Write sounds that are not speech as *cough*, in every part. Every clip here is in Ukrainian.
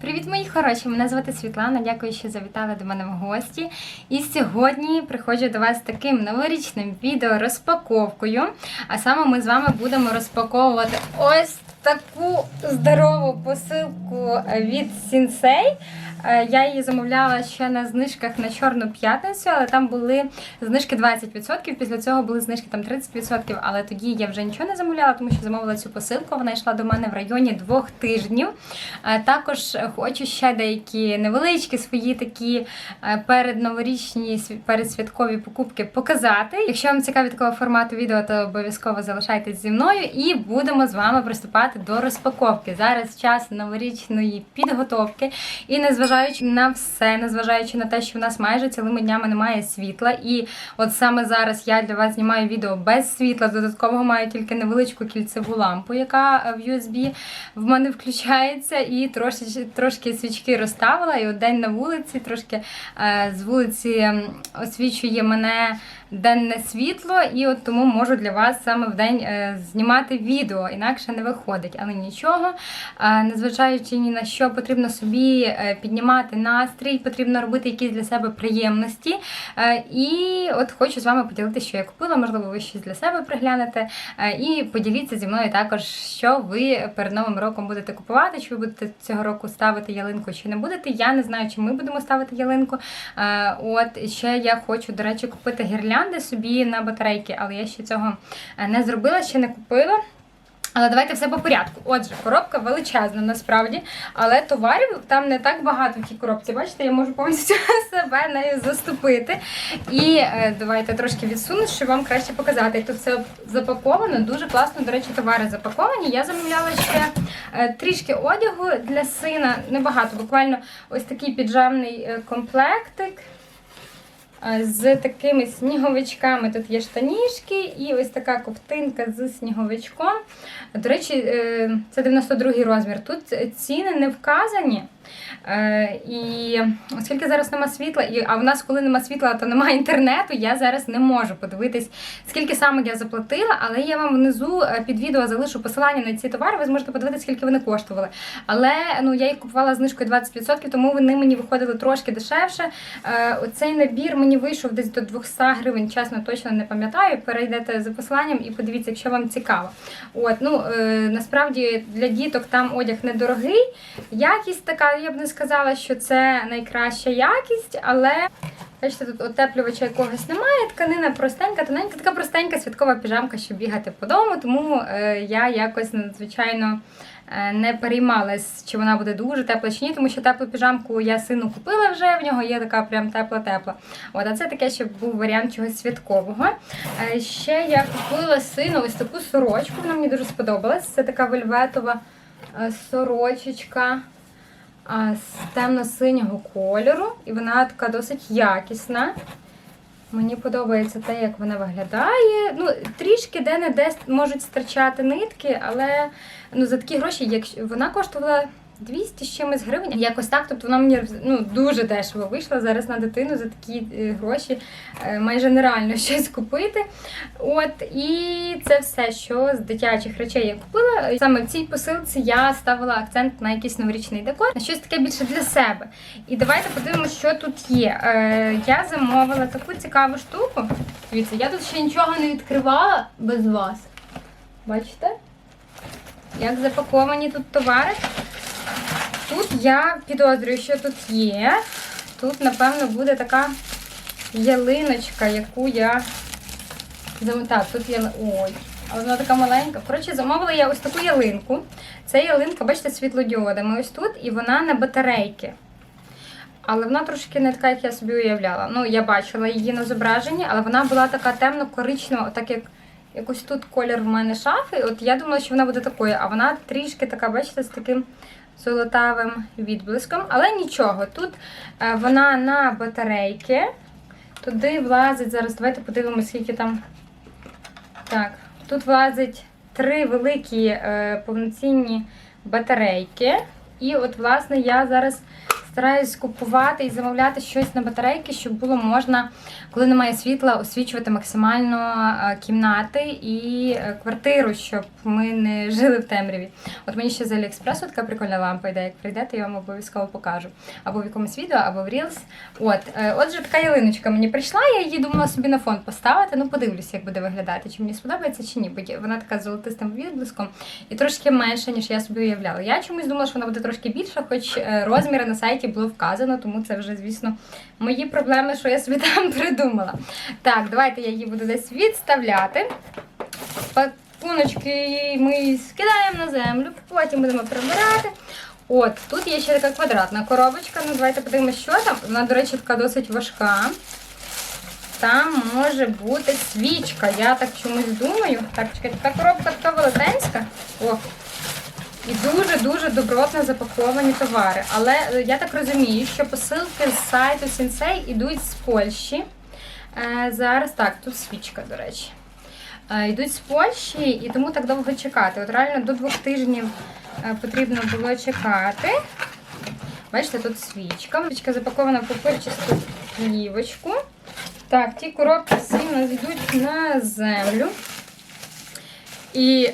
Привіт, мої хороші! Мене звати Світлана. Дякую, що завітали до мене в гості. І сьогодні приходжу до вас з таким новорічним відео розпаковкою. А саме ми з вами будемо розпаковувати ось таку здорову посилку від Сінсей. Е, Я її замовляла ще на знижках на Чорну п'ятницю, але там були знижки 20%. Після цього були знижки там 30%, але тоді я вже нічого не замовляла, тому що замовила цю посилку. Вона йшла до мене в районі двох тижнів. Е, Також хочу ще деякі невеличкі свої такі е, передноворічні передсвяткові покупки показати. Якщо вам цікаві такого формату відео, то обов'язково залишайтесь зі мною і будемо з вами приступати до розпаковки. Зараз час новорічної підготовки. І незважаючи на все, незважаючи на те, що в нас майже цілими днями немає світла, і от саме зараз я для вас знімаю відео без світла. Додатково маю тільки невеличку кільцеву лампу, яка е, в USB в мене включається, і трошки, трошки свічки розставила. І от день на вулиці, трошки е, з вулиці освічує мене денне світло, і от тому можу для вас саме в день е, знімати відео, інакше не виходить. Але нічого, незважаючи ні на що, потрібно собі е, піднімати настрій, потрібно робити якісь для себе приємності. Е, І от хочу з вами поділитися, що я купила, можливо, ви щось для себе приглянете. І поділіться зі мною також, що ви перед новим роком будете купувати, чи ви будете цього року ставити ялинку, чи не будете. Я не знаю, чи ми будемо ставити ялинку. От ще я хочу, до речі, купити гірлянди собі на батарейки, але я ще цього е, не зробила, ще не купила. Але давайте все по порядку. Отже, коробка величезна насправді, але товарів там не так багато в тій коробці. Бачите, я можу повністю *laughs* себе нею заступити. І е, давайте трошки відсуну, щоб вам краще показати. Тут все запаковано, дуже класно, до речі, товари запаковані. Я замовляла ще е, трішки одягу для сина, небагато, буквально ось такий піджамний комплектик. З такими сніговичками. Тут є штанішки і ось така ковтинка з сніговичком. До речі, е, це 92 розмір. Тут ціни не вказані. Е, І оскільки зараз нема світла, а в нас, коли нема світла, то немає інтернету, я зараз не можу подивитись, скільки саме я заплатила, але я вам внизу е, під відео залишу посилання на ці товари, ви зможете подивитися, скільки вони коштували. Але ну, я їх купувала знижкою 20%, тому вони мені виходили трошки дешевше. Оцей набір мені вийшов десь до 200 гривень, чесно, точно не пам'ятаю. Перейдете за посиланням і подивіться, якщо вам цікаво. От, ну, е, насправді для діток там одяг недорогий. Якість така, я б не сказала, що це найкраща якість, але. Бачите, тут отеплювача якогось немає, тканина простенька, тоненька, така простенька святкова піжамка, щоб бігати по дому, тому е, я якось надзвичайно не переймалась, чи вона буде дуже тепла чи ні, тому що теплу піжамку я сину купила вже, в нього є така прям тепла-тепла. От, а це таке, щоб був варіант чогось святкового. Е, ще я купила сину ось таку сорочку, вона мені дуже сподобалась. Це така вельветова е, сорочечка з темно-синього кольору, і вона така досить якісна. Мені подобається те, як вона виглядає. Ну, трішки де-не-де можуть стирчати нитки, але ну, за такі гроші, якщо вона коштувала 200 з чимось гривень, якось так. Тобто вона мені ну, дуже дешево вийшла зараз на дитину за такі е, гроші. е, Майже нереально *laughs* щось купити. От, і це все, що з дитячих речей я купила. Саме в цій посилці я ставила акцент на якийсь новорічний декор, на щось таке більше для себе. І давайте подивимося, що тут є. Е, я замовила таку цікаву штуку. Дивіться, я тут ще нічого не відкривала без вас. Бачите? Як запаковані тут товари. Тут я підозрюю, що тут є. Тут, напевно, буде така ялиночка, яку я зам- Так, тут є. Ой, але вона така маленька. Коротше, замовила я ось таку ялинку. Це ялинка, бачите, світлодіодами ось тут, і вона на батарейки. Але вона трошки не така, як я собі уявляла. Ну, я бачила її на зображенні, але вона була така темно-коричнева, так як якось тут колір в мене шафи. От я думала, що вона буде такою, а вона трішки така, бачите, з таким золотавим відблиском. Але нічого, тут е, вона на батарейки. Туди влазить, зараз давайте подивимося, скільки там. Так, тут влазить три великі е, повноцінні батарейки. І от, власне, я зараз збираюсь купувати і замовляти щось на батарейки, щоб було можна, коли немає світла, освічувати максимально е, кімнати і е, квартиру, щоб ми не жили в темряві. От мені ще з Аліекспресу така прикольна лампа йде. Як прийдете, я вам обов'язково покажу. Або в якомусь відео, або в Reels. От, е, отже, така ялиночка мені прийшла, я її думала собі на фон поставити. Ну, подивлюся, як буде виглядати, чи мені сподобається, чи ні. Бо вона така з золотистим відблиском і трошки менша, ніж я собі уявляла. Я чомусь думала, що вона буде трошки більша, хоч розміри на сайті було вказано, тому це вже, звісно, мої проблеми, що я собі *laughs* там придумала. Так, давайте я її буду десь відставляти. Пакуночки ми скидаємо на землю, потім будемо прибирати. От, тут є ще така квадратна коробочка. Ну, давайте подивимося, що там. Вона, до речі, така досить важка. Там може бути свічка. Я так чомусь думаю. Так, чекайте, та коробка така велетенська. О. І дуже-дуже добротно запаковані товари. Але е, я так розумію, що посилки з сайту Sensei йдуть з Польщі. Е, зараз так, тут свічка, до речі. Е, йдуть з Польщі і тому так довго чекати. От реально до двох тижнів потрібно було чекати. Бачите, тут свічка. Свічка запакована в папирчасту плівочку. Так, ті коробки всі у нас йдуть на землю. І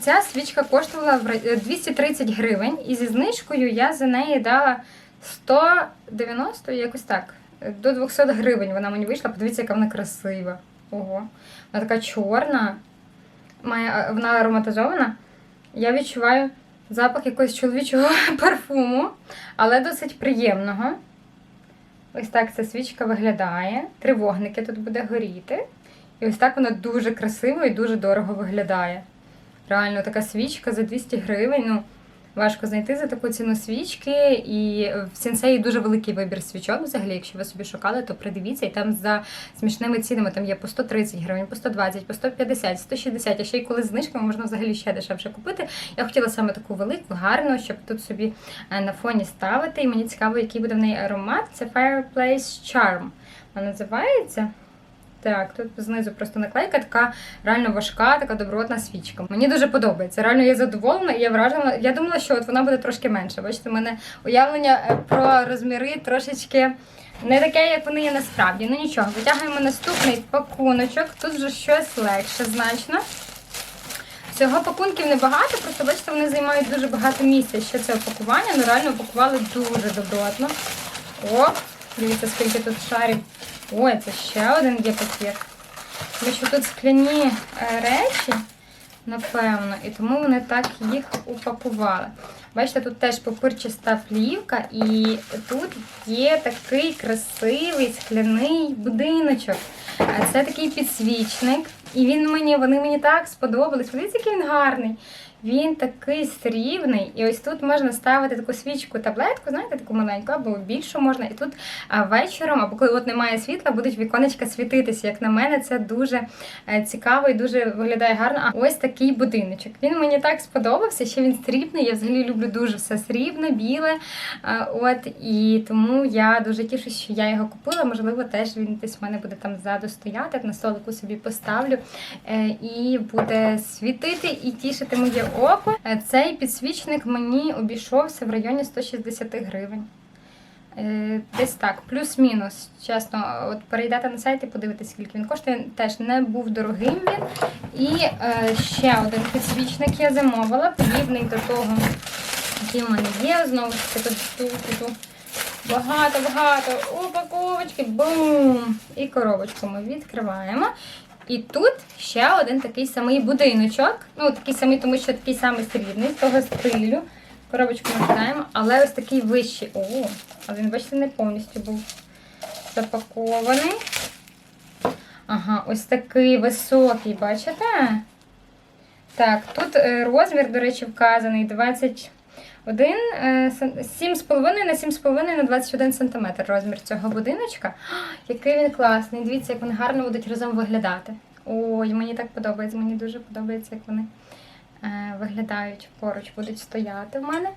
ця свічка коштувала в ра- е, 230 гривень, і зі знижкою я за неї дала 190, якось так. До 200 гривень вона мені вийшла. Подивіться, яка вона красива. Ого. Вона така чорна, має, вона ароматизована. Я відчуваю запах якогось чоловічого *laughs* парфуму, але досить приємного. Ось так ця свічка виглядає. Три вогники тут буде горіти. І ось так вона дуже красиво і дуже дорого виглядає. Реально, така свічка за 200 гривень. Ну, важко знайти за таку ціну свічки. І в сенсеї дуже великий вибір свічок. Взагалі, якщо ви собі шукали, то придивіться. І там за смішними цінами там є по 130 гривень, по 120, по 150, 160, а ще й коли з знижками можна взагалі ще дешевше купити. Я хотіла саме таку велику, гарну, щоб тут собі е, на фоні ставити. І мені цікаво, який буде в неї аромат. Це Fireplace Charm. Вона називається. Так, тут знизу просто наклейка, така реально важка, така добротна свічка. Мені дуже подобається. Реально я задоволена і я вражена. Я думала, що от вона буде трошки менша. Бачите, в мене уявлення е, про розміри трошечки не таке, як вони є насправді. Ну нічого, витягуємо наступний пакуночок. Тут вже щось легше значно. Всього пакунків небагато, просто бачите, вони займають дуже багато місця. Ще це опакування, ну реально опакували дуже добротно. О, дивіться, скільки тут шарів. Ой, це ще один є папір. Тому тут скляні е, речі, напевно, і тому вони так їх упакували. Бачите, тут теж папирчаста плівка, і тут є такий красивий скляний будиночок. Це такий підсвічник. І він мені, вони мені так сподобались. Подивіться, який він гарний. Він такий срібний, і ось тут можна ставити таку свічку, таблетку, знаєте, таку маленьку, або більшу можна. І тут вечором, або коли от немає світла, будуть віконечка світитися. Як на мене, це дуже е, цікаво і дуже виглядає гарно. А ось такий будиночок. Він мені так сподобався, що він срібний. Я взагалі люблю дуже все срібне, біле. А, От і тому я дуже тішусь, що я його купила. Можливо, теж він десь в мене буде там ззаду стояти, на столику собі поставлю е, і буде світити і тішити моє око. Е, Цей підсвічник мені обійшовся в районі 160 гривень. Е, Десь так, плюс-мінус. Чесно, от перейдете на сайт і подивитесь, скільки він коштує. Теж не був дорогим він. І е, ще один підсвічник я замовила, подібний до того, який в мене є. Знову ж таки, тут багато-багато упаковочки. Бум! І коробочку ми відкриваємо. І тут ще один такий самий будиночок. Ну, такий самий, тому що такий самий срібний, з того стилю. Коробочку ми кидаємо, але ось такий вищий. О, а він, бачите, не повністю був запакований. Ага, ось такий високий, бачите? Так, тут е, розмір, до речі, вказаний 21, е, з 7,5 на 7,5 на 21 см розмір цього будиночка. *gasps* Який він класний. Дивіться, як вони гарно будуть разом виглядати. Ой, мені так подобається. Мені дуже подобається, як вони е, виглядають поруч, будуть стояти в мене.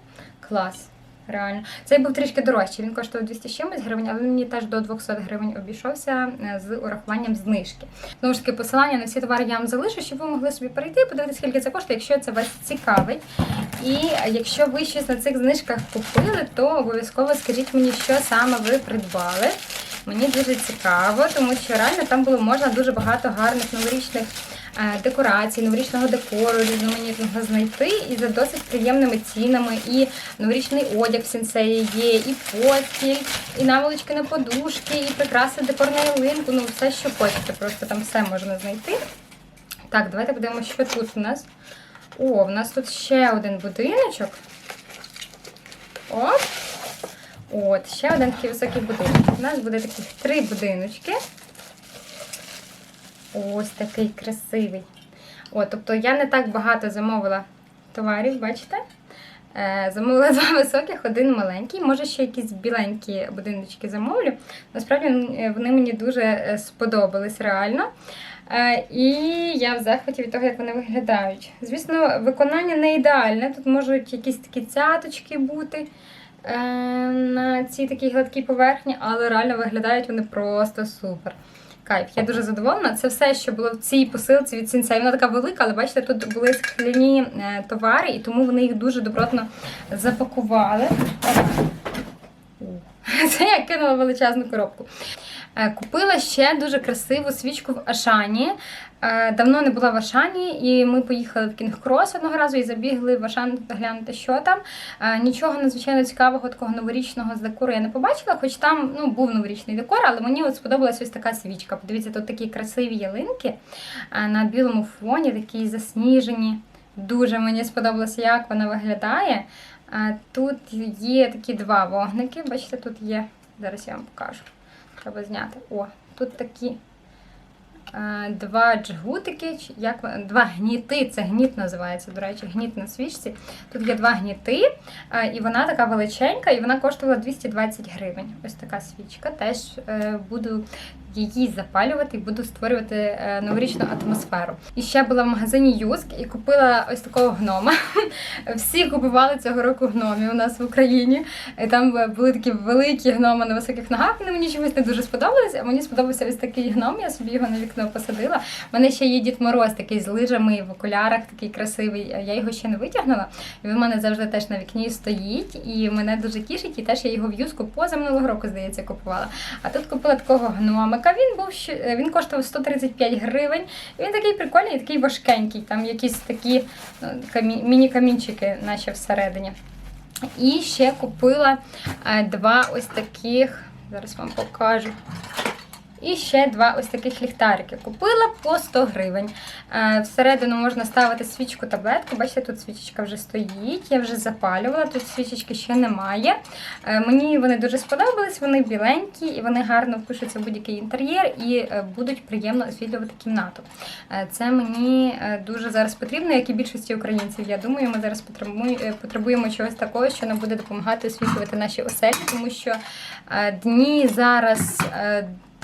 Клас. Реально. Цей був трішки дорожчий. Він коштував 200 чимось гривень, але мені теж до 200 гривень обійшовся е, з урахуванням знижки. Знову ж таки, посилання на всі товари я вам залишу, щоб ви могли собі перейти, подивитися, скільки це коштує, якщо це вас цікавить. І якщо ви щось на цих знижках купили, то обов'язково скажіть мені, що саме ви придбали. Мені дуже цікаво, тому що реально там було можна дуже багато гарних новорічних декорацій, новорічного декору, різноманітного знайти і за досить приємними цінами. І новорічний одяг в сенсеї є, і постіль, і наволочки на подушки, і прикраси декор на ялинку. Ну, все, що хочете, просто там все можна знайти. Так, давайте подивимося, що тут у нас. О, в нас тут ще один будиночок. Оп. От, ще один такий високий будинок. У нас буде таких три будиночки. Ось такий красивий. От, тобто я не так багато замовила товарів, бачите? Е, Замовила *laughs* два високих, один маленький. Може, ще якісь біленькі будиночки замовлю. Насправді е, вони мені дуже е, сподобались реально. І я в захваті від того, як вони виглядають. Звісно, виконання не ідеальне. Тут можуть якісь такі цяточки бути на цій такій гладкій поверхні, але реально виглядають вони просто супер. Кайф, я дуже задоволена. Це все, що було в цій посилці від Сінсей. Вона така велика, але бачите, тут були скляні е, товари, і тому вони їх дуже добротно запакували. *laughs* Це я кинула величезну коробку. Е, Купила ще дуже красиву свічку в Ашані. Е, Давно не була в Ашані, і ми поїхали в Кінг-Крос одного разу і забігли в Ашан глянути, що там. Е, Нічого надзвичайно цікавого, такого новорічного з декору я не побачила, хоч там ну, був новорічний декор, але мені от сподобалась ось така свічка. Подивіться, тут такі красиві ялинки е, на білому фоні, такі засніжені. Дуже мені сподобалося, як вона виглядає. Тут є такі два вогники. Бачите, тут є. Зараз я вам покажу. Треба зняти. О, тут такі два джгутики, як два гніти. Це гніт називається, до речі, гніт на свічці. Тут є два гніти, е, і вона така величенька, і вона коштувала 220 гривень. Ось така свічка. Теж е, буду її запалювати і буду створювати е, новорічну атмосферу. І ще була в магазині Юск і купила ось такого гнома. *laughs* Всі купували цього року гномів у нас в Україні. І там е, були такі великі гноми на високих ногах. Вони мені чомусь не дуже сподобалися. А мені сподобався ось такий гном. Я собі його на вікно посадила. У мене ще є Дід Мороз, такий з лижами в окулярах, такий красивий. Я його ще не витягнула. Він в мене завжди теж на вікні стоїть. І мене дуже тішить. І теж я його в юску поза минулого року, здається, купувала. А тут купила такого гномика. Він був він коштував 135 гривень. Він такий прикольний, такий важкенький. Там якісь такі ну, камі- міні-камінчики, наче всередині. І ще купила е, два ось таких. Зараз вам покажу. І ще два ось таких ліхтарики. Купила по 100 гривень. Е, Всередину можна ставити свічку таблетку. Бачите, тут свічечка вже стоїть. Я вже запалювала, тут свічечки ще немає. Е, Мені вони дуже сподобались, вони біленькі і вони гарно впишуться в будь-який інтер'єр і е, будуть приємно освітлювати кімнату. Це мені дуже зараз потрібно, як і більшості українців. Я думаю, ми зараз потребуємо, чогось такого, що нам буде допомагати освітлювати наші оселі, тому що дні зараз.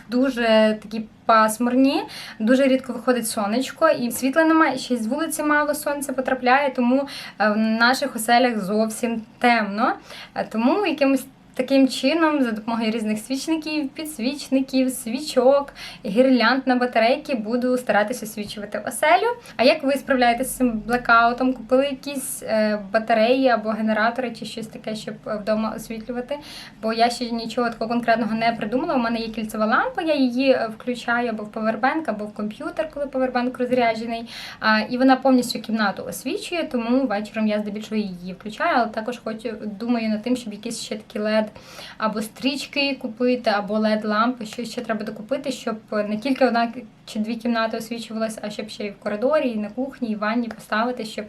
Дуже такі пасмурні, дуже рідко виходить сонечко, і світла немає, ще й з вулиці мало сонця потрапляє, тому е, в наших оселях зовсім темно. Е, Тому якимось таким чином, за допомогою різних свічників, підсвічників, свічок, гірлянд на батарейки буду старатися освічувати оселю. А як ви справляєтеся з цим блекаутом? Купили якісь е, батареї або генератори чи щось таке, щоб е, вдома освітлювати? Бо я ще нічого такого конкретного не придумала. У мене є кільцева лампа, я її е, включаю або в повербенк, або в комп'ютер, коли повербенк розряджений. І вона повністю кімнату освічує, тому вечором я здебільшого її включаю, але також хочу думаю над тим, щоб якісь ще такі LED або стрічки купити, або LED лампи, що ще треба докупити, щоб не тільки одна чи дві кімнати освічувалися, а щоб ще і в коридорі, і на кухні, і в ванні поставити, щоб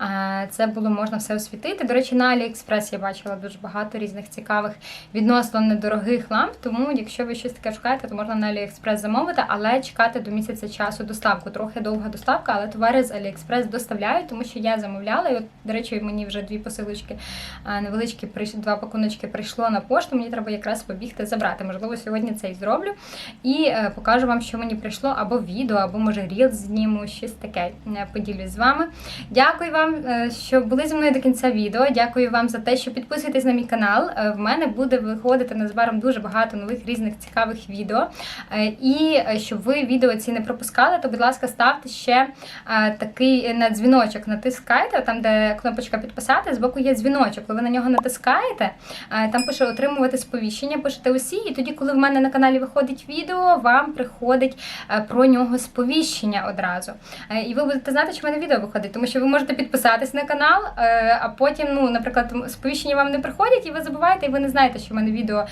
е, це було можна все освітити. До речі, на AliExpress я бачила дуже багато різних цікавих відносно недорогих ламп. Тому, якщо ви щось таке шукаєте, то можна на AliExpress замовити, але чекати до місяця часу доставку. Трохи довга доставка, але товари з AliExpress доставляють, тому що я замовляла. І от, до речі, мені вже дві посилочки е, невеличкі два пакуночки прийшли. Прийшло на пошту. Мені треба якраз побігти забрати. Можливо, сьогодні це і зроблю. І е, покажу вам, що мені прийшло, або відео, або може рілз зніму, щось таке е, поділюсь з вами. Дякую вам, е, що були зі мною до кінця відео. Дякую вам за те, що підписуєтесь на мій канал. В мене буде виходити незабаром дуже багато нових різних цікавих відео. І щоб ви відео ці не пропускали, то будь ласка, ставте ще такий на дзвіночок, натискайте, там, де кнопочка підписати, збоку є дзвіночок. Коли ви на нього натискаєте, е, там пише отримувати сповіщення, пишете усі, і тоді, коли в мене на каналі виходить відео, вам приходить е, про нього сповіщення одразу. Е, І ви будете знати, що в мене відео виходить, тому що ви можете підписатись на канал, е, а потім, ну, наприклад, сповіщення вам не приходять, і ви забуваєте, і ви не знаєте, що в мене відео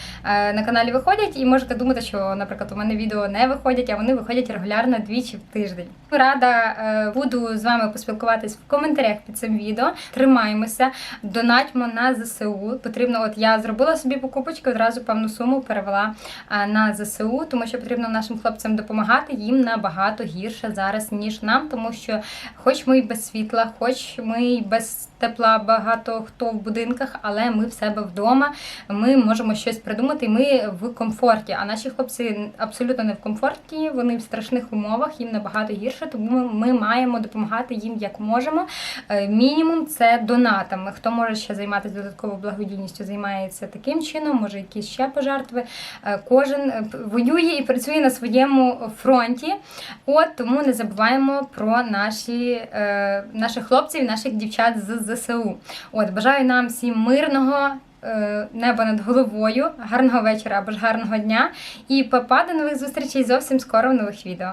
на каналі виходять, і можете думати, що, наприклад, у мене відео не виходять, а вони виходять регулярно двічі в тиждень. Рада буду з вами поспілкуватись в коментарях під цим відео. Тримаємося, донатьмо на ЗСУ. Потрібно, от я зробила собі покупочку, одразу певну суму перевела на ЗСУ, тому що потрібно нашим хлопцям допомагати. Їм набагато гірше зараз, ніж нам, тому що, хоч ми й без світла, хоч ми й без тепла, багато хто в будинках, але ми в себе вдома. Ми можемо щось придумати. і Ми в комфорті. А наші хлопці абсолютно не в комфорті. Вони в страшних умовах, їм набагато гірше. Тому ми, маємо допомагати їм як можемо. Е, Мінімум це донатами. Хто може ще займатися додатково благодійністю, займається таким чином, може якісь ще пожертви. Е, Кожен е, воює і працює на своєму фронті. От тому не забуваємо про наші, е, наших хлопців, наших дівчат з ЗСУ. От бажаю нам всім мирного. Неба над головою, гарного вечора або ж гарного дня. І папа до нових зустрічей зовсім скоро в нових відео.